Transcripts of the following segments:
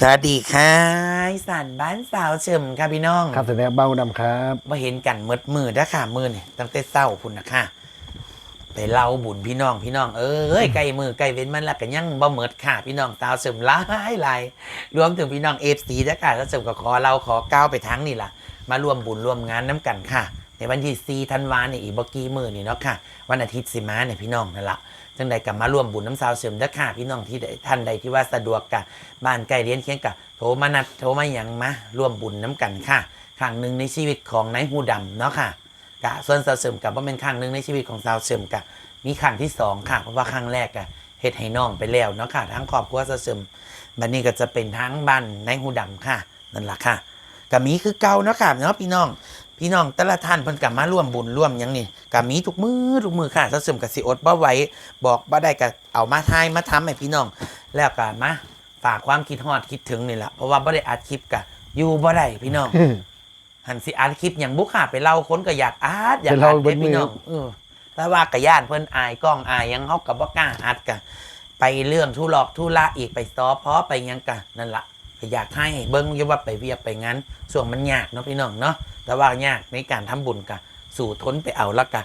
สวัสดีค่ะอีสันบ้านสาวเฉิมค่ะพี่น้องครับแสดงเบ้าดำครับมาเห็นกันมืดมือนะค่ะมือเนี่ยตั้งแต่เศร้าพุ่นนะค่ะไปเล่าบุญพี่น้องพี่น้องเอ้ยใกล้มือใกล้เว้นมันละกันยังบ่เมิดค่ะ พี่น้องสาวเฉิมหลายหลายรวมถึงพี่น้องเอฟซีนะค่ะแล้วเฉิมก็ขอเราขอก้าวไปทั้งนี่ล่ะ มาร่วมบุญร่วมงานน้ำกันค่ะ ในวันที่ซีธันวาเนี่ยอีกบกี้มือนี่เนาะค่ะ วันอาทิตย์สิมาเนี่ยพี่น้องนั่นละ จังใดกับมาร่วมบุญน้ำสาวเสริมเด้อค่ะพี่น้องที่ใดท่านใดที่ว่าสะดวกกะบ้านใกล้เรียนเคียงกะโทรมานัดโทรมาหยังมาร่วมบุญน้ำกันค่ะครั้งหนึ่งในชีวิตของนายหูดำเนาะค่ะกะส่วนสาวเสริมกับว่าเป็นครั้งหนึ่งในชีวิตของสาวเสริมกะมีครั้งที่สองค่ะเพราะว่าครั้งแรกกะเฮ็ดให้น้องไปแล้วเนาะค่ะทั้งครอบครัวสาวเสริมบัดนี้ก็จะเป็นทั้งบ้านนายหูดำค่ะนั่นแหละค่ะกับมีคือเก่าเนาะค่ะเนาะพี่น้อง พี่น้องแต่ละท่านเพิ่นกับมาร่วมบุญร่วมหยังนี่กับมีทุกมือทุกมือค่ะถ้าเสริมกับสิอดบ่ไหวบอกบ่ได้ก็เอามาทายมาทำให้พี่น้อง แล้วก็มาฝากความคิดฮอดคิดถึงนี่แหละเพราะว่าบ่ได้อัดคลิปกะอยู่บ่ได้พี่น้อง หันสิอัดคลิปอย่างบุค่ะไปเล่าคนก็อยากอัดอยากไปอัเล่าดเบิเด้ดมือพี่น้องเออแต่ว่ากะย่านเพิ่นอายกล้องอายหยังเฮาก็บ่กล้าอัดกะ ไปเรื่องทุลอกทุละอีกไปซอพอไปหยังกะนั่นละ ก็อยากให้เบิ่งอยู่ว่าไปเวียไปงั้น ส่วนมันยากเนาะพี่น้องเนาะแต่ว่ายากในการทำบุญกะสู่ทนไปเอาล้วกะ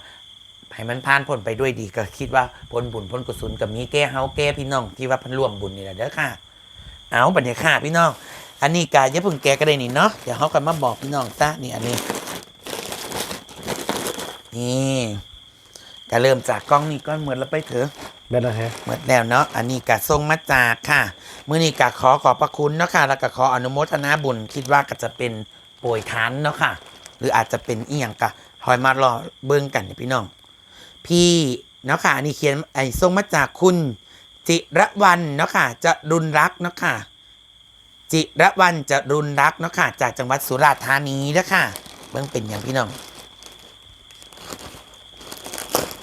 ให้มันผ่านพ้นไปด้วยดีก็คิดว่าผลบุญผลกุศลกับมีแก้เฮาแก้พี่น้องที่ว่าพิ่นร่วมบุญนี่แหละเด้อค่ะ เอาบัดนี้ค่ะพี่น้อง อันนี้กาอย่าพิ่งแกะก็ได้นี่เนาะเดี๋ยวเขากันมาบอกพี่น้องซะนี่อันนี้นี่ก็เริ่มจากกล้องนี่ก้อนเหมือนแล้วไปเถอะ แม่นนะฮะหมดแล้วเนาะ อันนี้กะทรงมาจากค่ะ มื้อนี้กะขอขอบพระคุณเนาะค่ะ แล้วก็ขออนุโมทนาบุญ คิดว่าก็จะเป็นโปรยทานเนาะค่ะ หรืออาจจะเป็นอีหยังกะคอยมารอเบิ่งกันนี่พี่น้อง พี่เนาะค่ะ อันนี้เขียนไอ้ทรงมาจากคุณ จิระวันเนาะค่ะ จะรุนรักเนาะค่ะ จิระวันจะรุนรักเนาะค่ะ จากจังหวัดสุราษฎร์ธานีเนาะค่ะ เบิ่งเป็นอย่างพี่น้อง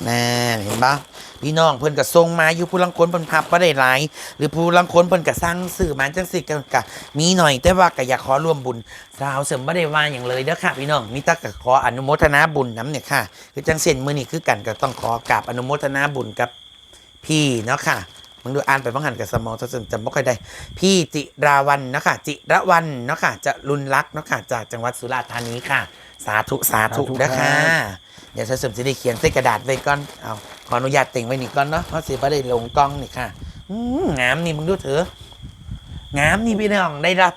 น่าเห็นปะ พี่น้องเพิ่นก็ส่งมาอยู่ผู้ลังคนเพิ่นพับบ่ได้หลาย หรือผู้ลังคนเพิ่นก็สร้างสื่อมาจังสิก็ก็มีหน่อย แต่ว่าก็อยากขอร่วมบุญสาวเสริมบ่ได้ว่าอย่างเลยเด้อค่ะพี่น้องมีแต่ก็ขออนุโมทนาบุญน้ำเนี่ยค่ะ คือจังเส้นมื้อนี้คือกันก็ต้องขอกราบอนุโมทนาบุญกับพี่เนาะค่ะมึงดูอ่านไปบ้างหันกับสมองจนจำบ่ค่อยได้ พี่จิราวันเนาะค่ะจิระวันเนาะค่ะจะรุนรักเนาะค่ะจากจังหวัดสุราษฎร์ธานีค่ะ สาธุสาธุเด้อค่ะ เดี๋ยวเสริมจะได้เขียนใส่กระดาษไว้ก่อนเอาขออนุญาตติ่งไว้นี่ก่อนเนาะเพราะสิบ่ได้ลงกล้องนี่ค่ะองามนี่มึงดูเถอะงามนี่พี่น้องได้รับ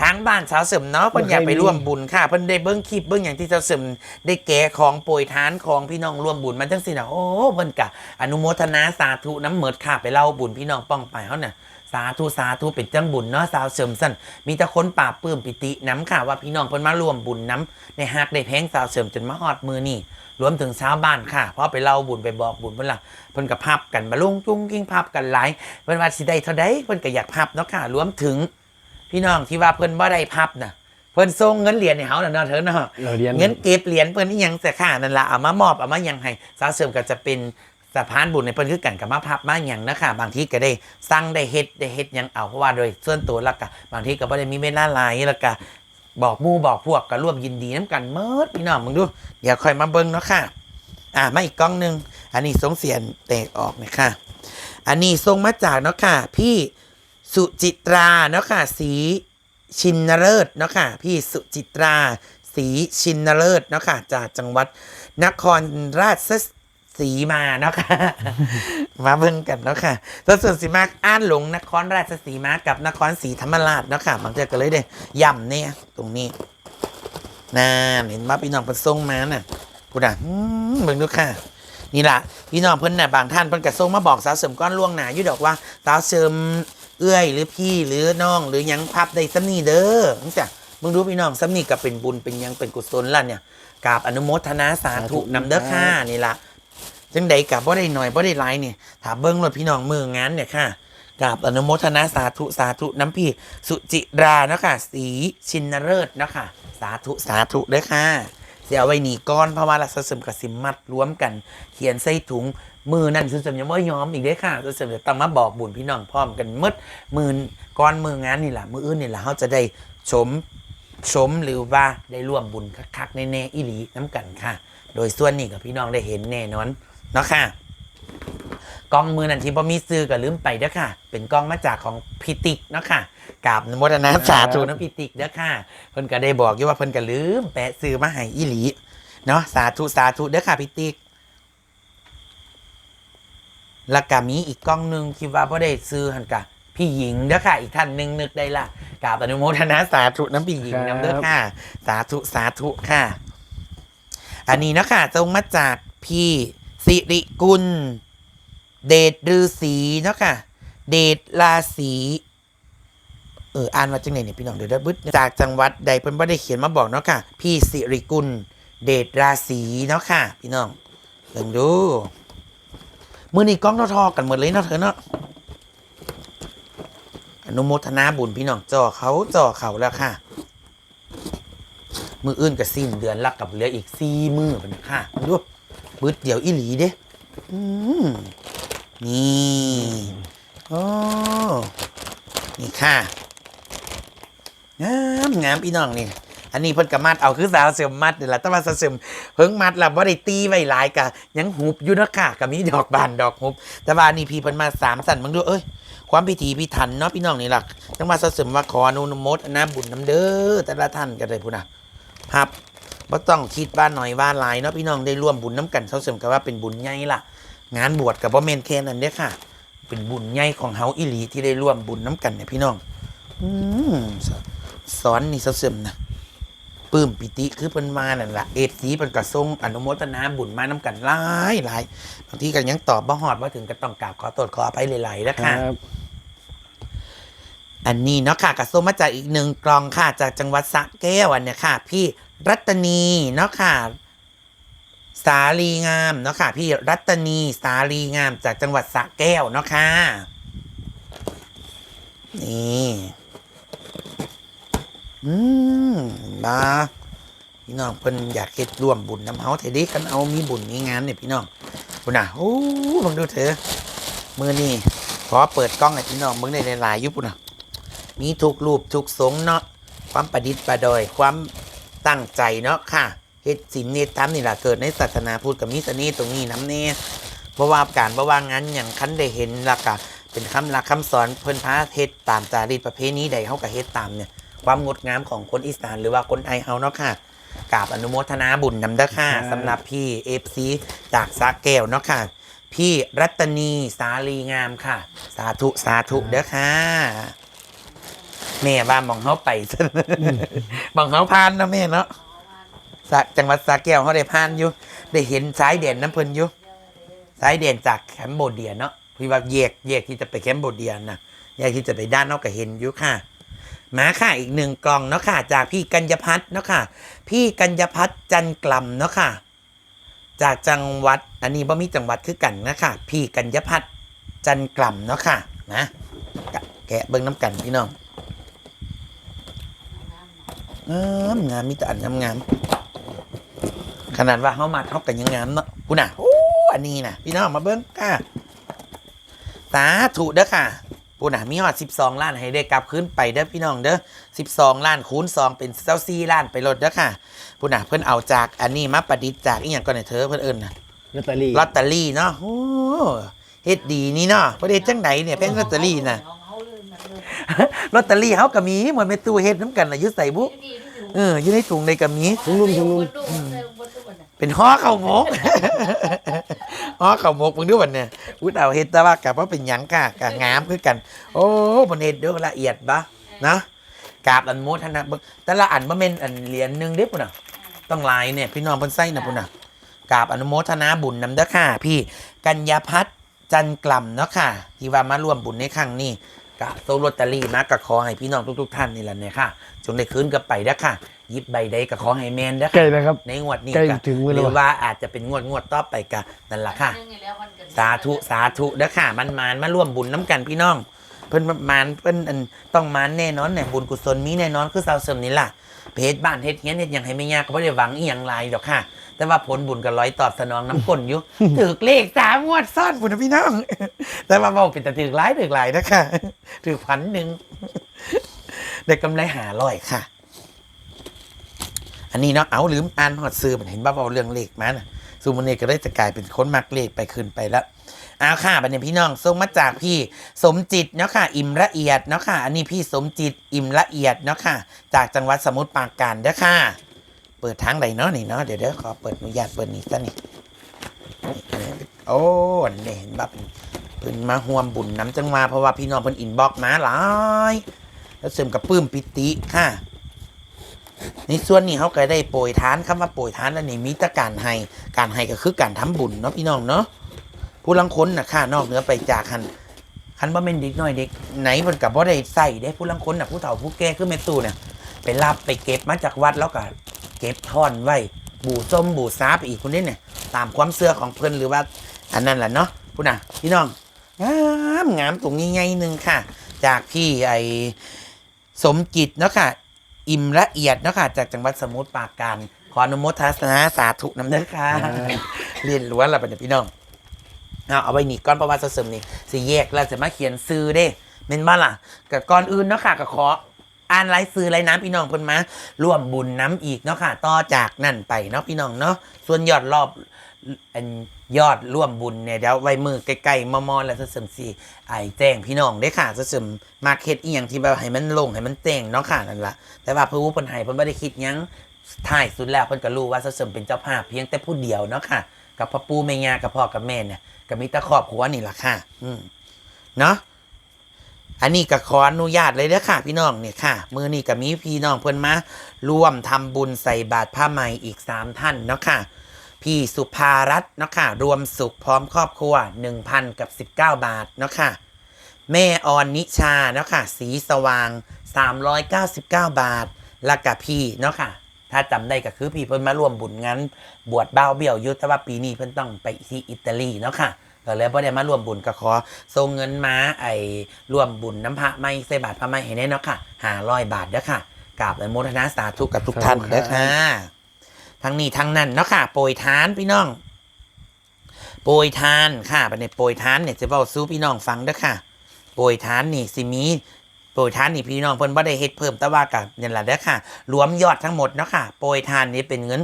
ทางบ้านสาวเสริมเนาะเพิ่นอยากไปร่วมบุญค่ะเพิ่นได้เบิ้งคลิปเบิ้งอย่างที่สาวเสริมได้แก่ของโปรยทานของพี่น้องร่วมบุญมันจังสินะโอ้เพิ่นกะอนุโมทนาสาธุน้ำเหมิดค่ะไปเล่าบุญพี่น้องป้องไปเฮาเน่ะ สาธุสาธุเป็นจังบุญเนาะสาวเสริมสั้นมีแต่คนปราบปลื้มปิติน้ำค่ะว่าพี่น้องเพิ่นมาร่วมบุญน้ำในฮักได้แพงสาวเสริมจนมาฮอดมือนี่รวมถึงชาวบ้านค่ะเพราะไปเล่าบุญไปบอกบุญเพิ่นล่ะเพิ่นก็พับกันมาลงจุ้งกิ้งพับกันหลายเพิ่นว่าสิได้เท่าใดเพิ่นก็อยากพับเนาะค่ะรวมถึง พี่น้องที่ว่าเพิ่นบ่ได้พับน่ะเพิ่นส่งเงินเหรียญให้เฮาน่ะเนาะเถอะเนาะเราเรียนเงินเก็บเหรียญเพิ่นอีหยังแต่ค่ะนั่นล่ะเอามามอบเอามาหยังให้สาวเสริมก็จะเป็น สะพานบุญในเพิ่นคือกันกับมาพับมาหยังนะคะบางทีก็ได้สั่งได้เฮ็ดได้เฮ็ดยังเอาเพราะว่าโดยส่วนตัวล้วก็บางทีก็บ่ได้มีเวลาหลายล้วก็บอกมู่บอกพวกก็ร่วมยินดีน้ำกันเมิดพี่น้องมึงดู เดี๋ยวค่อยมาเบิ่งเนาะค่ะ อ่ามาอีกกล้องหนึงอันนี้สงเสียงแตกออกเนยคะอันนี้ส่งมาจากเนาะค่ะ พี่สุจิตราเนาะค่ะสีชินเลิศเนาะค่ะ พี่สุจิตราสีชินเลิศเนาะค่ะจากจังหวัดนครราช สีมาเนาะค่ะ มาเบิ่งกันเนาะค่ะแล้วส่วนสีมาอ่านหลงนครราชสีมากับนครศรีธรรมราชเนาะค่ะบางเทีก็เลยได้ย่ำเนี่ยตรงนี้น่าเห็นว่าพี่น้องเป็นทรงมาน่ะกูด่ะอืมเบิ่งดูค่ะ นี่ล่ะพี่น้องเพิ่นน่ะบางท่านเพิ่นก็ส่งมาบอกสาวเสริมก้อนล่วงหนาอยู่ดอกว่าสาวเสริมเอื้อยหรือพี่หรือน้อง หรือยังพับได้ซ้ำนี่เด้อจังจ้ะมึงดูพี่น้องซ้ำนี่ก็เป็นบุญเป็นยังเป็นกุศลล่ะเนี่ยกราบอนุโมทนาสาธุนำเด้อค่ะนี่ล่ะ จังใดกับบ่ได้หน่อยบ่ได้หลายนี่ถ้าเบิ่งรถพี่น้องมืองานเนี่ยค่ะกราบอนุโมทนาสาธุสาธุน้ำพี่สุจิราเนาะค่ะสีชินเริศเนาะค่ะ สาธุสาธุเด้อค่ะเสียไว้หนีก้อนเพราะว่าลักษณะสมกับสิมมัดรวมกัน เขียนใส่ถุงมือนั่นเสริมยังไม่ยอมอีกเด้ค่ะเสริมจะต้องมาบอกบุญพี่น้องพร้อมกันหมดมือก้อนมืองานนี่แหละมืออื่นนี่แหละเขาจะได้ชมชมหรือว่าได้ร่วมบุญคักๆแน่ๆอีหลีน้ำกันค่ะ โดยส่วนนี้กับพี่น้องได้เห็นแน่นอน เนาะค่ะกล้องมือนันที่บ่มีซื้อก็ลืมไปเด้อค่ะ เป็นกล้องมาจากของพิติกเนาะค่ะกราบนโมทนาสาธุน้ำพิติกเด้อค่ะเพิ่นก็ได้บอกอยู่ว่าเพิ่นก็ลืมแปะซื้อมาให้อีหลีเนาะสาธุสาธุเด้อค่ะพิติกแล้วก็มีอีกกล้องหนึ่งคิดว่าพ่ได้ซื้อหันกะพี่หญิงเด้อค่ะ อีกท่านหนึ่งนึกได้ละกราบอนุโมทนาสาธุน้ำพี่หญิงน้ำเด้อค่ะ สาธุสาธุค่ะ อันนี้เนาะค่ะจงมาจากพี่ สิริกุล เดชฤาษีเนาะค่ะ เดชราศีเอออ่านว่าจังไหนเนี่ยพี่น้องเดี๋ยวได้บึ้ดจากจังหวัดใดเพิ่นบ่ได้เขียนมาบอกเนาะค่ะ พี่สิริกุล เดชราศีเนาะค่ะ พี่น้องเบิ่งดูมือนี่กล้องทอๆกันหมดเลยเนาะเธอเนาะอนุโมทนาบุญพี่น้องจ่อเขาจ่อเขาแล้วค่ะ มืออื่นกับสิ้นเดือนลักกับเหลืออีกสี่มือเป็นค่ะดู บืดเดี๋ยวอีหลีเด้อืมนี่โอ้นี่ค่ะงามงามพี่น้องนี่อันนี้เพิ่นกมัดเอาคือสาวเสริมมัดนี่แหละแต่ว่าสาเสริมเพิ่งมัดแล้วบ่ได้ตีไว้หลายกะยังหุบอยู่นะค่ะก็มีดอกบานดอกหุบ แต่ว่านนี่พี่เพิ่นมาสามสั่นมึงดูเอ้ยความพิธีพิถันเนาะพี่น้องนี่หล่ะจังว่าสเสริมว่าขออนุโมทนาบุญน้ำเด้อแต่ละท่านก็ได้พุ่นนะครับ บ่ต้องคิดว่าหน่อยว่าหลายเนาะพี่น้องได้ร่วมบุญน้ำกันเสาเสริมก็ว่าเป็นบุญใหญ่ล่ะ งานบวชก็บ่แม่นแค่นั้นเด้อค่ะ เป็นบุญใหญ่ของเฮาอีหลีที่ได้ร่วมบุญน้ำกันเนี่ยพี่น้องอืมสสอนนี่เสาเสริมนะปลื้มปิติคือเพิ่นมานั่นละเอฟซีเพิ่นก็ส่งอนุโมทนาบุญมาน้ำกันหลายหลายบางทีก็ยังตอบบ่ฮอดว่าถึงก็ต้องกราบขอโทษขออภัยหลายๆนะคะ อันนี้เนาะค่ะก็ส่งมาจากอีกหนึ่งกล่องค่ะ จากจังหวัดสระแก้วอันเนี้ยค่ะ พี่รัตนีเนาะค่ะ สาลีงามเนาะค่ะ พี่รัตนีสาลีงามจากจังหวัดสระแก้วเนาะค่ะ นี่อืมมาพี่น้องเพิ่นอยากเฮ็ดร่วมบุญน้ำเฮาเทดีกันเอามีบุญมีงานเนี่ยพี่น้องคุณน่ะโอ้ลองดูเถอะมือนี่ขอเปิดกล้องให้พี่น้องเบิ่งได้หลายๆยุปุ่นน่ะ มีทุกรูปทุกทรงเนาะความประดิษฐ์ประดอยความตั้งใจเนาะค่ะเฮ็ดศีลเนตธรรมนี่แหละเกิดในศาสนาพุทธกับมีเสน่ห์ตรงนี้น้ำเน่เพราะว่าการบ่ว่างานอย่างคันได้เห็นและกะเป็นคำหลักคำสอนเพิ่นพาเฮ็ดตามจารีตประเพณีใดเฮาก็เฮ็ดตามเนี่ยความงดงามของคนอีสานหรือว่าคนไทยเฮาเนาะค่ะกราบอนุโมทนาบุญนำเด้อค่ะครับสำหรับพี่เอฟซีจากสาแก้วเนาะค่ะ พี่รัตนีสาลีงามค่ะ สาธุสาธุเด้อค่ะ แม่บ้านมองเขาไปซะมองเขาพานเนาะแม่เนาะสะจังหวัดสาแก้วเขาได้พานอยู่ ได้เห็นสายเด่นน้ำเพิ่นอยู่สายเด่นจากแคมโบเดียเนาะพี่ว่าแยกแยกที่จะไปแคมโบเดียนะแยกที่จะไปด้านนอกก็เห็นอยู่ค่ะมาค่ะอีกหนึ่งกล่องเนาะค่ะ จากพี่กัญญพัฒน์เนาะค่ะ พี่กัญญพัฒน์จันกล่ำเนาะค่ะ จากจังหวัดอันนี้บ่มีจังหวัดคือกันนะค่ะ พี่กัญญพัฒน์จันกล่ำเนาะค่ะนะกะแกะเบิ้งน้ำกันพี่น้อง งามงามมีแต่อันงามงามขนาดว่าเขามาเท่ากันยังงามเนาะกูน่ะโอ้อันนี้นะพี่น้องมาเบิ้งค่ะสาธุเด้อค่ะปูน่ะมีหอด 12 ล้านให้ได้กลับคืนไปเด้อพี่น้องเด้อ12 ล้านคูณ 2 เป็นเจ้าซี่ล้านไปลดเด้อค่ะปูน่ะเพิ่นเอาจากอันนี้มาประดิษฐ์จากอีหยังก่อนให้เธอเพิ่นเอิ้นน่ะลอตเตอรี่ลอตเตอรี่เนาะโอ้เฮ็ดดีนี่เนาะบ่ได้จังไดเนี่ยแพงลอตเตอรี่น่ะ ลอตเตอรี่เฮาก็มีเหมือนแม่ตู้เฮ็ดน้ำกันน่ะอยู่ใส่บุเอออยู่ในถุงในก็มีถุงนุ่มถุงนุ่มเป็นห่อข้าวหมกห่อข้าวหมกมึงดูวันเนี่ยอุ้ยเอาเฮ็ดแต่ว่ากับว่าเป็นหยังกะกะงามคือกัน โอ้บนเฮ็ดเด้อละเอียดบะนะกราบอันโมทนาเบิ่งแต่ละอันบ่แม่นอันเหรียญหนึงเด้อพุ่นน่ะต้องหลายเนี่ยพี่น้องเพิ่นใส่น่ะพุ่นน่ะกราบอนุโมทนาบุญนำเด้อค่ะ พี่กัญญาพัฒน์จันกล่ำเนาะค่ะ ที่ว่ามาร่วมบุญในครั้งนี้ กะโซลอตเตอรี่มาก็ขอให้พี่น้องทุกๆท่านนี่แหละเนี่ยค่ะ จงได้คืนกลับไปเด้อค่ะหยิบใบใดก็ขอให้แม่นเด้อใกล้ค่ะนะครับ ในงวดนี้ใกล้ก็ถึงเวหลา รือว่าอาจจะเป็นงวดงวดต่อไปกะนั่นแหละค่ะ สาธุสาธุเด้อค่ะมันมานมาร่วมบุญน้ำกันพี่น้อง เพิ่นมานเพิ่นอันต้องมานแน่นอนเนี่ยบุญกุศลมีแน่นอนคือสาวเสริมนี่ล่ะเพจบ้านเฮ็ดเฮียนเฮ็ดหยังให้ไม่ยากก็บ่ได้หวังอีหยังหลายดอกค่ะ แต่ว่าผลบุญก็ร้อยตอบสนองน้ำก้นอยู่ถือเลขสามงวดซ้อนพุ่นนะพี่น้อง แต่ว่าเว้าเป็นแต่ถือหลายถือหลายนะคะถือพันหนึ่งได้กำไรหาร้อยค่ะ อันนี้เนาะเอาลืมอ่านหอดซื้อมันเห็นว่าเว้าเรื่องเลขมาน่ะซูมอนีก็ได้จะกลายเป็นคนมักเลขไปขึ้นไปแล้ว เอาค่ะบัดนี้พี่น้องส่งมาจากพี่สมจิตเนาะค่ะ อิ่มละเอียดเนาะค่ะ อันนี้พี่สมจิตอิ่มละเอียดเนาะค่ะ จากจังหวัดสมุทรปราการเด้อค่ะ เปิดทางใดเนาะนี่เนาะเดี๋ยวเดี๋ยวขอเปิดอนุญาตเปิดนี่ซะนี่โอ้นี่เห็นแบบเพิ่นมาห่วมบุญน้ำจังหวาเพราะว่าพี่น้องเพิ่นอินบ็อกมาหลาย แล้วเสริมกับปื้มปิติค่ะในส่วนนี้เขาก็ได้โปรยทานคำว่าโปรยทานแล้วนี่มีแต่การให้การให้ก็คือการทำบุญเนาะพี่น้องเนาะ ผู้ลังคนนะค่ะนอกเหนือไปจากคันคันว่าเป็นเด็กน้อยเด็กไหนมันกับว่าได้ใส่ได้ผู้ลังคนน่ะผู้เฒ่าผู้แก่คือแม่ตู่เนี่ยไปรับไปเก็บมาจากวัดแล้วก็เก็บท่อนไว้บูส้มบูซาไปอีกคนนี้เนี่ยตามความเชื่อของเพิ่นหรือว่าอันนั้นแหละเนาะผู้น่ะพี่น้องงามงามตรงนี้ไงหนึ่งค่ะ จากพี่ไอสมจิตเนาะค่ะ อิ่มละเอียดเนาะค่ะ จากจังหวัดสมุทรปราการขออนุโมทนาสาธุน้ำเด้อค่ะเรียนล้วนละบัดนี้พี่น้อง เอาเอาไว้นี่ก้อนประวัติเสริมนี่สิแยกแล้วจะมาเขียนซื้อเด้เม่นบ้าล่ะกับก่อนอื่นเนาะค่ะก็ขออ่านไลฟ์ซื้อไลฟ์น้ำพี่น้องเพิ่นมาร่วมบุญน้ำอีกเนาะค่ะต่อจากนั่นไปเนาะพี่น้องเนาะส่วนยอดรอบอันยอดร่วมบุญเนี่ยเดี๋ยวไว้มือใกล้ๆมอมๆแล้วเสริมสีไอแจ้งพี่น้องได้ค่ะเสริมมาเก็ตอีหยังที่แบบให้มันลงให้มันเต้งเนาะค่ะนั่นละแต่ว่าผู้เพิ่นให้เพิ่นไม่ได้คิดยังท้ายสุดแล้วเพิ่นก็รู้ว่าเสริมเป็นเจ้าภาพเพียงแต่ผู้เดียวเนาะค่ะ กับพ่อปู่แม่ย่ากับพ่อกับแม่เนี่ยก็มีต่ครอบครัวนี่แหละค่ะ อืมเนาะอันนี้ก็ขออนุญาตเลยเด้อค่ะ พี่น้องเนี่ยค่ะ มือนี้ก็มีพี่น้องเพิ่อนมาร่วมทำบุญใส่บาตรผ้าไหมอีกสามท่านเนาะค่ะ พี่สุภารัตน์เนาะค่ะ รวมสุขพร้อมครอบครัว1,000กับ19บาทเนาะค่ะแม่ออนนิชาเนาะค่ะ สีสว่าง 399 บาท แล้วกับพี่เนาะค่ะ ถ้าจำได้ก็คือพี่เพิ่นมาร่วมบุญงานบวชบ้าเบี้ยวยุทธว่าปีนี้เพิ่นต้องไปที่อิตาลีเนาะค่ะก็เลยบ่ได้มาร่วมบุญก็ขอส่งเงินมาไอ้ร่วมบุญน้ำพระไม่ใส่บาทพระไม่ให้แน่เนาะค่ะ500บาทเด้อค่ะกราบอนุโมทนาสาธุกับทุกท่านเด้อค่ะทั้งนี้ทั้งนั้นเนาะค่ะโปรยทานพี่น้อง โปรยทานค่ะไประเด็นโปรยทานเนี่ยจะบอกสู้พี่น้องฟังเด้อค่ะ โปรยทานนี่สิมี โปรยทานนี่พี่น้องเพิ่นบ่ได้เฮ็ดเพิ่มแต่ว่ากับนี่แหละเด้อค่ะ รวมยอดทั้งหมดเนาะค่ะ โปรยทานนี่เป็นเงิน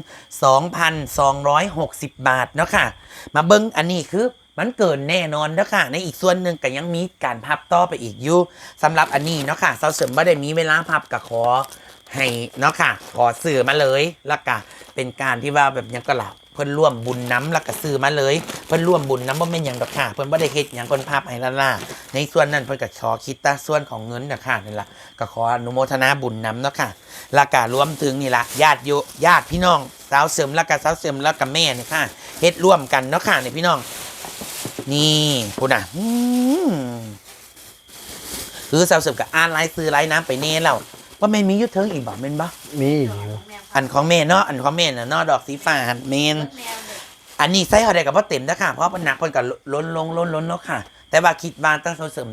2,260 บาทเนาะค่ะ มาเบิ่งอันนี้คือมันเกินแน่นอนเด้อค่ะ ในอีกส่วนหนึ่งก็ยังมีการพับต่อไปอีกอยู่สำหรับอันนี้เนาะค่ะเซาเสริมบ่ได้มีเวลาพับก็ขอให้เนาะค่ะ ขอสื่อมาเลยแล้วก็เป็นการที่ว่าแบบยังก็หลับ เพิ่นร่วมบุญน้ำแล้วก็ซื้อมาเลย เพิ่นร่วมบุญน้ำบ่แม่นหยังดอกค่ะ เพิ่นบ่ได้เฮ็ดหยังเพิ่นภาพให้ละล่าในส่วนนั้นเพิ่นก็ขอคิดตาส่วนของเงินนะค่ะนี่ล่ะก็ขออนุโมทนาบุญน้ำเนาะค่ะแล้วก็รวมถึงนี่ล่ะญาติโยญาติพี่น้องสาวเสริมแล้วก็สาวเสริมแล้วก็แม่นี่ค่ะเฮ็ดร่วมกันเนาะค่ะนี่พี่น้อง นี่พุ่นน่ะอืมคือสาวเสริมก็อ่านไลน์ซื้อไลน์น้ำไปเน่แล้ว ว่าแม่นมีอยุทธเทิงอีกบ่แม่นบ่มีอยู่อันของเมนเนาะอันของเมนน่ะเนาะดอกสีฟ้าหันเมนอันนี้ไส้เขาได้กับว่าเต็มนะค่ะ เพราะมันหนักมันก็ล้นลงล้นล้นแล้วค่ะ แต่ว่าคิดว่าตั้งเสริม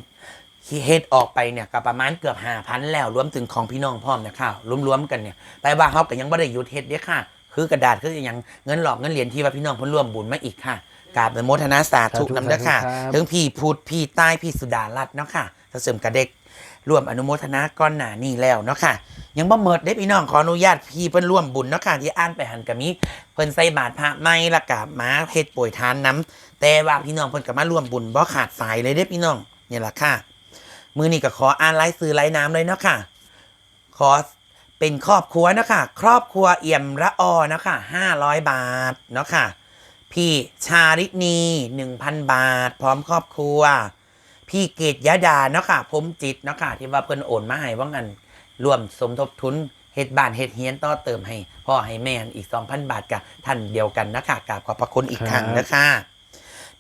เฮ็ดออกไปเนี่ยก็ประมาณเกือบห้าพันแล้วรวมถึงของพี่น้องพร้อมเนี่ยค่ะรวมๆกันเนี่ยแต่ว่าเขาก็ยังไม่ได้หยุดเฮ็ดเด้อค่ะ คือกระดาษคืออย่างเงินหลอกเงินเหรียญที่ว่าพี่น้องเพิ่นร่วมบุญมาอีกค่ะกราบอนุโมทนาสาธุนำเด้อค่ะถึงพี่พูดพี่ใต้พี่สุดารัตน์เนาะค่ะเสริมกระเด็ก ร่วมอนุโมทนาก้อนหนานี่แล้วเนาะค่ะ ยังบ่เมิดได้พี่น้องขออนุญาตพี่เพิ่นร่วมบุญเนาะค่ะที่อ่านไปหันกับมีเพิ่นใส่บาตรพระไม่ละกับมาเฮ็ดป่วยทานน้ำแต่ว่าพี่น้องเพิ่นก็มาร่วมบุญบ่ขาดสายเลยเด้พี่น้องนี่ล่ะค่ะ มือนี้ก็ขออ่านไลฟ์ซื้อไลฟ์น้ำเลยเนาะค่ะ ขอเป็นครอบครัวเนาะค่ะ ครอบครัวเอี่ยมระออเนาะค่ะ500บาทเนาะค่ะพี่ชารินี1,000บาท พร้อมครอบครัว พี่เกตยาดาเนาะค่ะผมจิตเนาะค่ะที่ว่าเพิ่นโอนมาให้ว่างันร่วมสมทบทุนเฮ็ดบ้านเฮ็ดเฮียนต่อเติมให้พ่อให้แม่อีก 2,000 บาทกับท่านเดียวกันนะคะกราบขอบพระคุณอีกครั้งนะคะ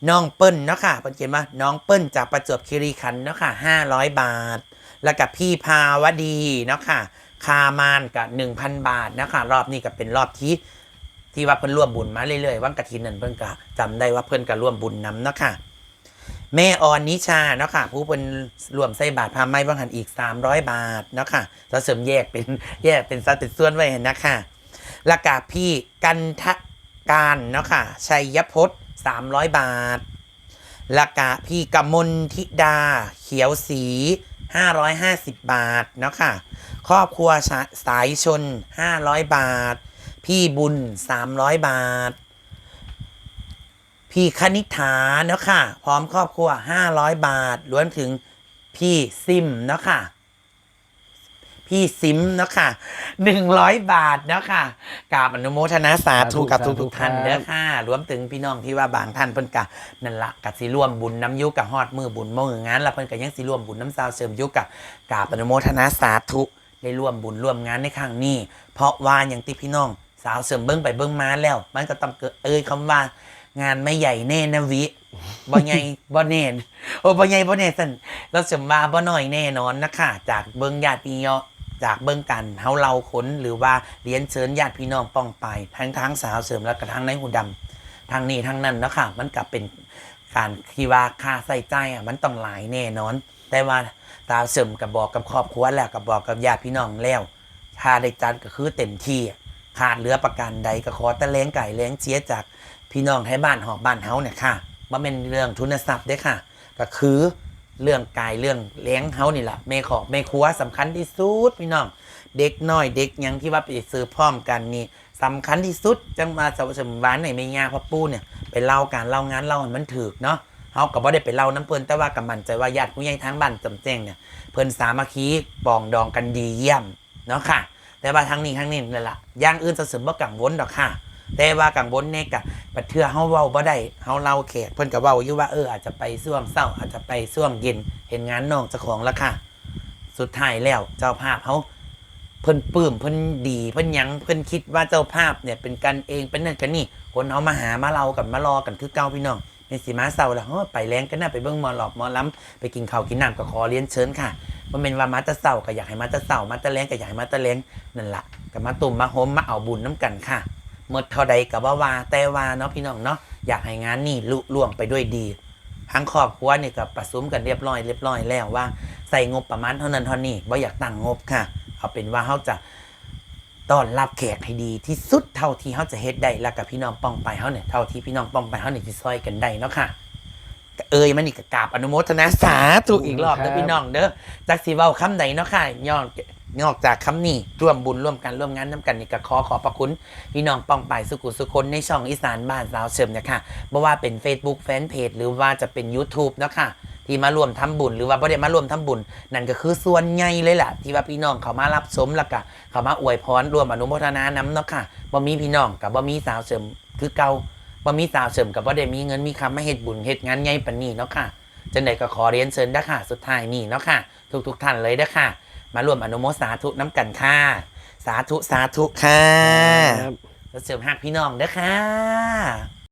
น้องเปิ้ลเนาะค่ะเพิ่นเขียนว่าน้องเปิ้ลจากประจวบคีรีขันธ์เนาะค่ะ500 บาท แล้วกับพี่ภาวดีเนาะค่ะคามานกับ1,000 บาทนะคะรอบนี้ก็เป็นรอบที่ที่ว่าเพิ่นร่วมบุญมาเรื่อยๆว่างกะทินนั่นเพิ่นก็จำได้ว่าเพิ่นก็ร่วมบุญนำเนาะค่ะ แม่ออนนิชาเนาะค่ะผู้เป็นรวมใส่บาทพาไม้บางหันอีก 300 บาทเนาะค่ะแล้วเสริมแยกเป็นแยกเป็นสัดเป็นส่วนไว้เห็นนะค่ะล้วก็พี่กันทะการเนาะค่ะชัยพจน์300 บาทล้วก็พี่กมลธิดา เขียวสี 550 บาทเนาะค่ะครอบครัวสาสายชน 500 บาท พี่บุญ 300 บาท พี่คณิษฐาเนาะค่ะ พร้อมครอบครัว 500 บาทรวมถึงพี่ซิมเนาะค่ะ พี่ซิมเนาะค่ะ 100 บาทเนาะค่ะกราบอนุโมทนาสาธุกับทุกทุกๆท่านเด้อค่ะรวมถึงพี่น้องที่ว่าบางท่านเพิ่นกะนั่นละกับสิร่วมบุญน้ำยุกับฮอดมือบุญมืองานแล้วเพิ่นก็ยังสิร่วมบุญน้ำซาวเสริมยุกับกราบอนุโมทนาสาธุได้ร่วมบุญร่วมงานในครั้งนี้ เพราะว่าอย่างที่พี่น้องสาวเสริมเบิ้งไปเบิ้งมาแล้ว มันก็ต้องเกิดเอ่ยคำว่า งานไม่ใหญ่แน่นะวิบ่ใหญ่บ่แน่โอ้บ่ใหญ่บ่แน่สั่นเราเสริมาบ่น้อยแน่นอนนะคะ จากเบิ้งญาติพี่น้องจากเบิ้องกันเฮาเราขนหรือว่าเรียนเชิญญาติพี่น้องป้องไป ทั้งทางสาวเสริมและก็ทางในหูดำทางนี้ทางนั้นเนาะค่ะ มันก็เป็นการที่ว่าค่าใส่ใจอะมันต้องหลายแน่นอน แต่ว่าสาเสริมกับบอกกับครอบครัวแล้วกับบอกกับญาติพี่น้องแล้วถ้าได้จัดก็คือเต็มที่ขาดเหลือประกันใดก็ขอตะเล้งไก่เล้งเชียจาก พี่น้องให้บ้านหอกบ้านเฮาเนี่ยค่ะว่าเป็นเรื่องทุนทรัพย์เด้ค่ะ ก็คือเรื่องกายเรื่องเลี้ยงเฮานี่แหละแม่ขอกแม่ครัวสำคัญที่สุดพี่น้องเด็กน้อยเด็กยังที่ว่าไปซื้อพร้อมกันนี่สำคัญที่สุดจังมาสสมหวานในแม่ย่าพ่อปู่เนี่ยไปเล่าการเล่างานเล่ามันถูกเนาะเฮาก็บ่ได้ไปเล่าน้ำเพิ่นแต่ว่ากับมันใจว่าญาติผู้ใหญ่ทางบ้านจำแจ้งเนี่ยเพิ่นสามัคคีปองดองกันดีเยี่ยมเนาะค่ะ แต่ว่าทั้งนี้ทั้งนี้นั่นละอย่างอื่นจะเสริมบ่กังวลดอกค่ะ แต่ว่ากังวลเนี่ยกะบัดเทือเฮาเว้าบ่ได้เฮาเล่าแขกเพิ่นก็เว้าอยู่ว่าเอออาจจะไปช่วงเช้าอาจจะไปช่วงเย็น เห็นงานน้องเจ้าของแล้วค่ะ สุดท้ายแล้วเจ้าภาพเขาเพิ่นปลื้มเพิ่นดีเพิ่นหยังเพิ่นคิดว่าเจ้าภาพเนี่ยเป็นกันเองเป็นนั่นกันนี่คนเอามาหามาเรากันมารอกันคือเก่าพี่น้องในสีมาเศร้าแล้วเฮ้อไปแรงกันน่าไปเบิ่งมอหลอบมอล้ำไปกินข้าวกินน้ำก็ขอเรียนเชิญค่ะมันเป็นว่ามาตะเศร้าก็อยากให้มาตะเศร้ามาตะแรงก็อยากให้มาตะแรงนั่นละก็มาตุ่มมาโฮมมาเอาบุญน้ำกันค่ะ เมื่อเท่าใดกับว่าว่าแต่ว่าเนาะพี่น้องเนาะอยากให้งานนี่ลุล่วงไปด้วยดีทั้งครอบครัวนี่ก็ประสุมกันเรียบร้อยเรียบร้อยแล้วว่าใส่งบประมาณเท่านั้นเท่านี้บ่อยากตั้งงบค่ะ เอาเป็นว่าเขาจะต้อนรับแขกให้ดีที่สุดเท่าที่เขาจะเฮ็ดได้แล้วกับพี่น้องป้องไปเขาเนี่ยเท่าที่พี่น้องป้องไปเขาเนี่ยจะซอยกันได้เนาะค่ะเอ่ยมันนี่ก็กราบอนุโมทนาสาธุอีกรอบเด้อพี่น้องเด้อจักสิเว้าคำใดเนาะค่ะย่อน นอกจากคำนี้ร่วมบุญร่วมกันร่วมงานน้ำกันนี่ก็ขอขอบพระคุณพี่น้องป้องไปสุขุสุคนในช่องอีสานบ้านสาวเสริมเนี่ยค่ะไม่ว่าเป็น Facebook Fanpage หรือว่าจะเป็น YouTube เนาะค่ะที่มาร่วมทำบุญหรือว่าบ่ได้มาร่วมทำบุญ นั่นก็คือส่วนใหญ่เลยล่ะที่ว่าพี่น้องเขามารับสมแล้วก็เขามาอวยพรร่วมอนุโมทนาน้ำเนาะค่ะบ่มีพี่น้องกับบ่มีสาวเสริมคือเก่าบ่มีสาวเสริมกับบ่ได้มีเงินมีคำมาเฮ็ดบุญเฮ็ดงานใหญ่ปานนี้เนาะค่ะจังไดก็ขอเรียนเชิญเด้ค่ะ สุดท้ายนี่เนาะค่ะ ทุกๆท่านเลยด้ค่ะ มาร่วมอนุโมสาธุน้ำกันค่ะ สาธุสาธุค่ะครับ แล้วเสริมหักพี่น้องเด้อค่ะ